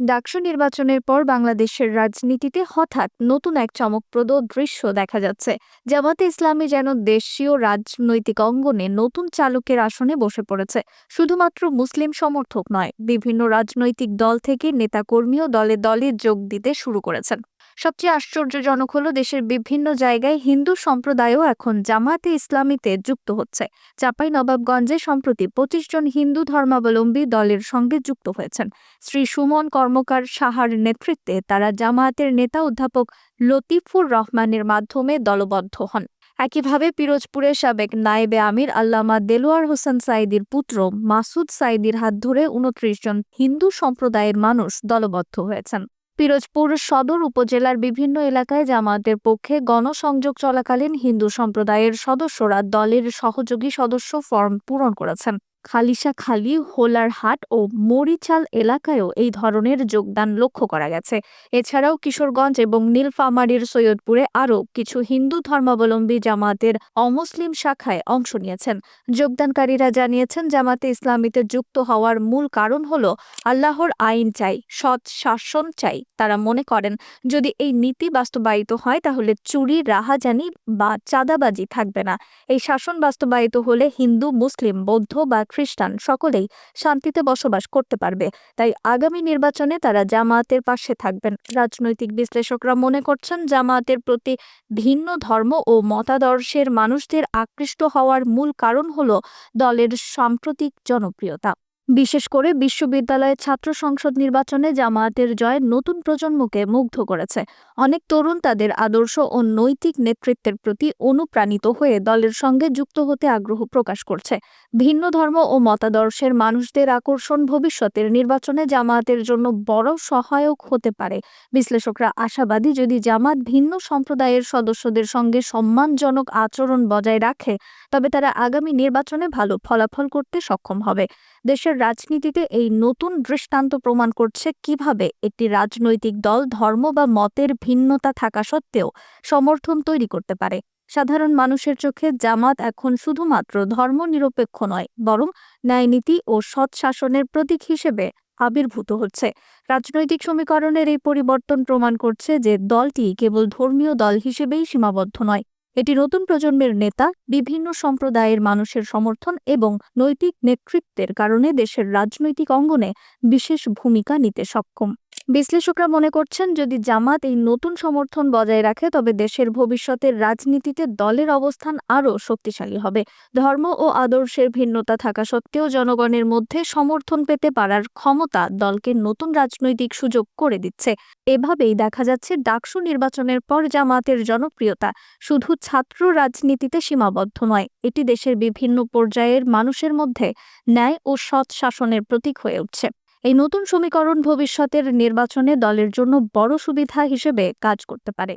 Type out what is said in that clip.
ডাকসু নির্বাচনের পর বাংলাদেশের রাজনীতিতে হঠাৎ নতুন এক চমকপ্রদ দৃশ্য দেখা যাচ্ছে। জামাতে ইসলামী যেন দেশীয় রাজনৈতিক অঙ্গনে নতুন চালকের আসনে বসে পড়েছে। শুধুমাত্র মুসলিম সমর্থক নয়, বিভিন্ন রাজনৈতিক দল থেকে নেতাকর্মীও দলে দলে যোগ দিতে শুরু করেছেন। সবচেয়ে আশ্চর্যজনক হলো দেশের বিভিন্ন জায়গায় হিন্দু সম্প্রদায়ও এখন জামাতে ইসলামীতে যুক্ত হচ্ছে। চাপাই নবাবগঞ্জে সম্প্রতি পঁচিশ জন হিন্দু ধর্মাবলম্বী দলের সঙ্গে যুক্ত হয়েছেন। শ্রী সুমন কর্মকার সাহার নেতৃত্বে তারা জামায়াতের নেতা অধ্যাপক লতিফুর রহমানের মাধ্যমে দলবদ্ধ হন। একইভাবে পিরোজপুরের সাবেক নায়েবে আমির আল্লামা দেলোয়ার হোসেন সাইদির পুত্র মাসুদ সাইদির হাত ধরে উনত্রিশ জন হিন্দু সম্প্রদায়ের মানুষ দলবদ্ধ হয়েছেন। পিরোজপুর সদর উপজেলার বিভিন্ন এলাকায় জামায়াতের পক্ষে গণসংযোগ চলাকালীন হিন্দু সম্প্রদায়ের সদস্যরা দলের সহযোগী সদস্য ফর্ম পূরণ করেছেন। খালিশাখালী, হোলারহাট ও মরিচাল এলাকায়ও এই ধরনের যোগদান লক্ষ্য করা গেছে। এছাড়াও কিশোরগঞ্জ এবং নীলফামারীর সৈয়দপুরে আরও কিছু হিন্দু ধর্মাবলম্বী জামাতের অমুসলিম শাখায় অংশ নিয়েছেন। যোগদানকারীরা জানিয়েছেন, জামাতে ইসলামীতে যুক্ত হওয়ার মূল কারণ হল আল্লাহর আইন চাই, সৎ শাসন চাই তারা মনে করেন। যদি এই নীতি বাস্তবায়িত হয় তাহলে চুরি, রাহাজানি বা চাঁদাবাজি থাকবে না। এই শাসন বাস্তবায়িত হলে হিন্দু, মুসলিম, বৌদ্ধ বা খ্রিস্টান সকলেই শান্তিতে বসবাস করতে পারবে। তাই আগামী নির্বাচনে তারা জামায়াতের পাশে থাকবেন। রাজনৈতিক বিশ্লেষকরা মনে করছেন জামায়াতের প্রতি ভিন্ন ধর্ম ও মতাদর্শের মানুষদের আকৃষ্ট হওয়ার মূল কারণ হল দলের সাম্প্রতিক জনপ্রিয়তা। বিশেষ করে বিশ্ববিদ্যালয়ের ছাত্র সংসদ নির্বাচনে জামায়াতের জয় নতুন প্রজন্মকে মুগ্ধ করেছে। অনেক তরুণ তাদের আদর্শ ও নৈতিক নেতৃত্বের প্রতি অনুপ্রাণিত হয়ে দলের সঙ্গে যুক্ত হতে আগ্রহ প্রকাশ করছে। ভিন্ন ধর্ম ও মতাদর্শের মানুষদের আকর্ষণ ভবিষ্যতের নির্বাচনে জামায়াতের জন্য বড় সহায়ক হতে পারে। বিশ্লেষকরা আশাবাদী, যদি জামাত ভিন্ন সম্প্রদায়ের সদস্যদের সঙ্গে সম্মানজনক আচরণ বজায় রাখে, তবে তারা আগামী নির্বাচনে ভালো ফলাফল করতে সক্ষম হবে। দেশের রাজনীতিতে এই নতুন দৃষ্টান্ত প্রমাণ করছে কীভাবে একটি রাজনৈতিক দল ধর্ম বা মতের ভিন্নতা থাকা সত্ত্বেও সমর্থন তৈরি করতে পারে। সাধারণ মানুষের চোখে জামাত এখন শুধুমাত্র ধর্মনিরপেক্ষ নয়, বরং ন্যায়নীতি ও সৎ শাসনের প্রতীক হিসেবে আবির্ভূত হচ্ছে। রাজনৈতিক সমীকরণের এই পরিবর্তন প্রমাণ করছে যে দলটি কেবল ধর্মীয় দল হিসেবেই সীমাবদ্ধ নয় এটি নতুন প্রজন্মের নেতা, বিভিন্ন সম্প্রদায়ের মানুষের সমর্থন এবং নৈতিক নেতৃত্বের কারণে দেশের রাজনৈতিক অঙ্গনে বিশেষ ভূমিকা নিতে সক্ষম। বিশ্লেষকরা মনে করছেন, যদি জামাত এই নতুন সমর্থন বজায় রাখে, তবে দেশের ভবিষ্যতের রাজনীতিতে দলের অবস্থান আরও শক্তিশালী হবে। ধর্ম ও আদর্শের ভিন্নতা থাকা সত্ত্বেও জনগণের মধ্যে সমর্থন পেতে পারার ক্ষমতা দলকে নতুন রাজনৈতিক সুযোগ করে দিচ্ছে। এভাবেই দেখা যাচ্ছে, ডাকসু নির্বাচনের পর জামাতের জনপ্রিয়তা শুধু ছাত্র রাজনীতিতে সীমাবদ্ধ নয়, এটি দেশের বিভিন্ন পর্যায়ের মানুষের মধ্যে ন্যায় ও সৎ শাসনের প্রতীক হয়ে উঠছে। এই নতুন সমীকরণ ভবিষ্যতের নির্বাচনে দলের জন্য বড় সুবিধা হিসেবে কাজ করতে পারে।